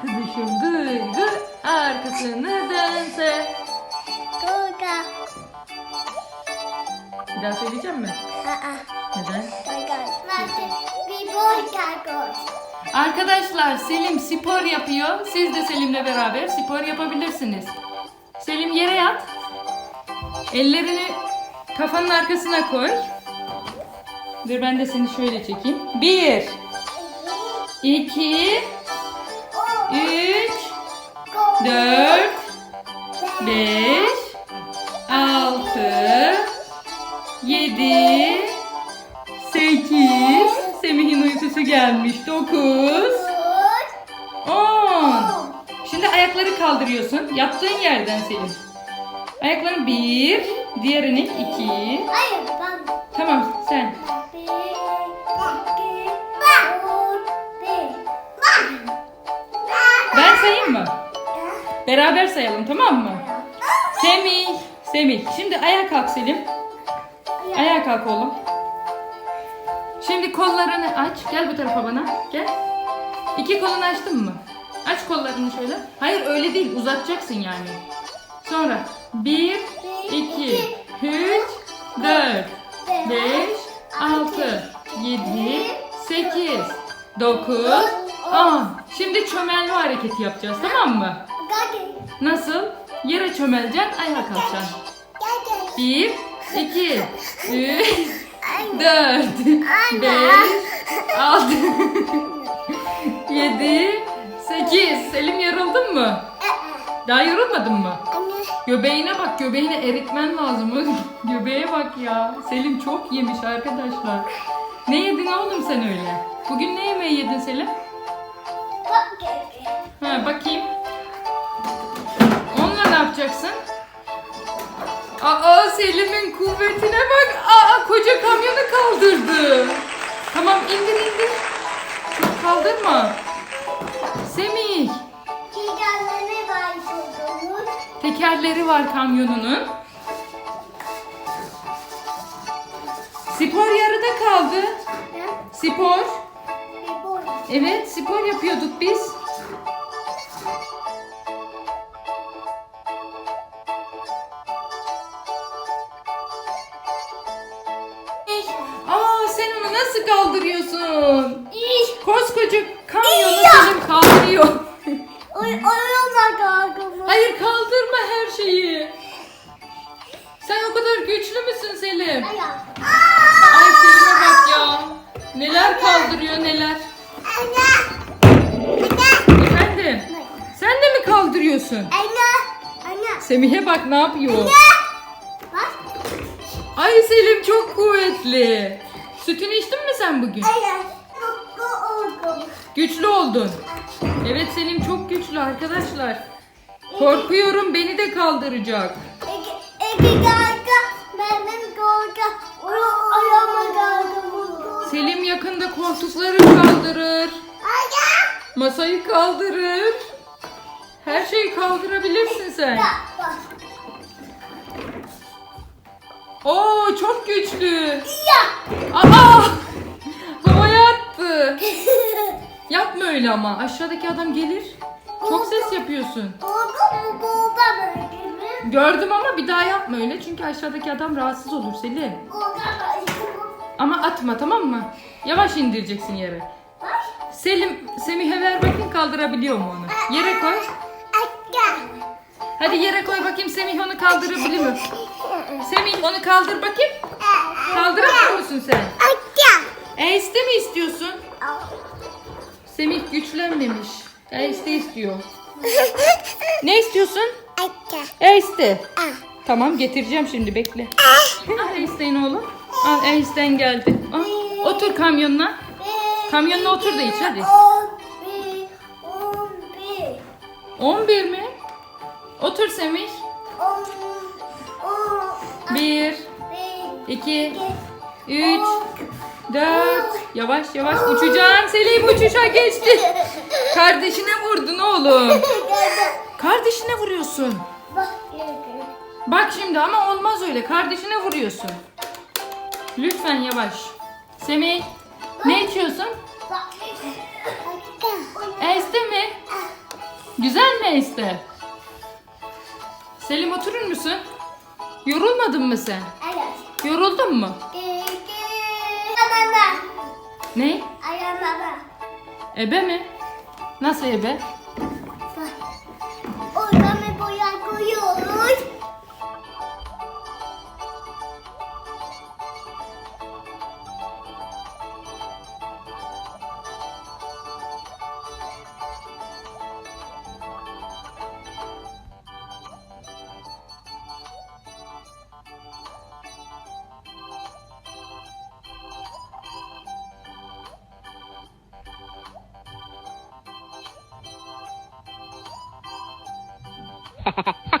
kızışım gı arkasını dönse. Gaga. Bir daha söyleyeceğim mi? Aa. Neden? Arkadaşlar Selim spor yapıyor. Siz de Selim'le beraber spor yapabilirsiniz. Selim yere yat. Ellerini kafanın arkasına koy. Dur ben de seni şöyle çekeyim. Bir. İki üç, dört, beş, altı, yedi, sekiz. Semih'in uykusu gelmiş. Dokuz. 10. Şimdi ayakları kaldırıyorsun. Yattığın yerden Selim. Ayakların bir, diğerini iki. Hayır ben. Tamam sen. Bir, Beraber sayalım tamam mı? Semih. Semih. Şimdi ayağa kalk Selim. Ayağa kalk oğlum. Şimdi kollarını aç. Gel bu tarafa bana. Gel. İki kolunu açtın mı? Aç kollarını şöyle. Hayır öyle değil. Uzatacaksın yani. Sonra bir, iki, üç, dört, beş, altı, yedi, sekiz, dokuz, on. Şimdi çömelme hareketi yapacağız tamam mı? Nasıl? Yere çömeleceksin, ayağa kalkacaksın. Bir, iki, üç, dört, beş, altı, yedi, sekiz. Selim yoruldun mu? Daha yorulmadın mı? Göbeğine bak, göbeğini eritmen lazım. Göbeğe bak ya. Selim çok yemiş arkadaşlar. Ne yedin oğlum sen öyle? Bugün ne yemeği yedin Selim? Bak. Ha bakayım. Yapacaksın? Aa Selim'in kuvvetine bak. Aa koca kamyonu kaldırdı. Tamam indir indir. Çok kaldırma. Semih. Çiğdemleri var çocuğumuz. Tekerleri var kamyonunun. Spor yarıda kaldı. Ne? Spor. Boy. Evet spor yapıyorduk biz. Aa sen onu nasıl kaldırıyorsun? Koskoca kamyonu! Selim kaldırıyor. Oy oyama kargomu. Hayır kaldırma her şeyi. Sen o kadar güçlü müsün Selim? Ay Selim'e bak ya. Neler kaldırıyor neler. Anne. Efendim? Sen de mi kaldırıyorsun? Anne. Anne. Semih'e bak ne yapıyor. Bak. Ay Selim çok kuvvetli. Sütünü içtin mi sen bugün? Aya. Mutlu oldum. Güçlü oldun. Evet Selim çok güçlü arkadaşlar. Korkuyorum beni de kaldıracak. Selim yakında koltukları kaldırır. Masayı kaldırır. Her şeyi kaldırabilirsin sen. Oo çok güçlü. Ya. Aa! Havaya attı. Yapma öyle ama. Aşağıdaki adam gelir. Çok ses yapıyorsun. Oldu mu bu böyle mi? Gördüm ama bir daha yapma öyle. Çünkü aşağıdaki adam rahatsız olur Selim. O da böyle. Ama atma tamam mı? Yavaş indireceksin yere. Selim, Semih'e ver bakayım kaldırabiliyor mu onu? Yere koy. Hadi yere koy bakayım Semih onu kaldırabiliyor mu? Semih onu kaldır bakayım. Kaldırabiliyor musun sen? Eiste mi istiyorsun? Semih güçlenmemiş. Eiste istiyor. Ne istiyorsun? Eiste. Tamam getireceğim şimdi bekle. Al Eiste'ni oğlum. Al Eisten geldi. Al, otur kamyonuna. Kamyonuna otur da iç hadi. On bir. On bir. 11 mi? Otur Semih. 2, 3, 4. Yavaş yavaş uçacaksın. Selim uçuşa geçti. Kardeşine vurdun oğlum. Kardeşine vuruyorsun. Bak şimdi ama olmaz öyle. Kardeşine vuruyorsun. Lütfen yavaş. Semih ne içiyorsun? Este mi? Güzel mi este? Selim oturur musun? Yorulmadın mı sen? Yoruldun mu? Ne? Ayağına. Ebe mi? Nasıl ebe? 哈哈哈哈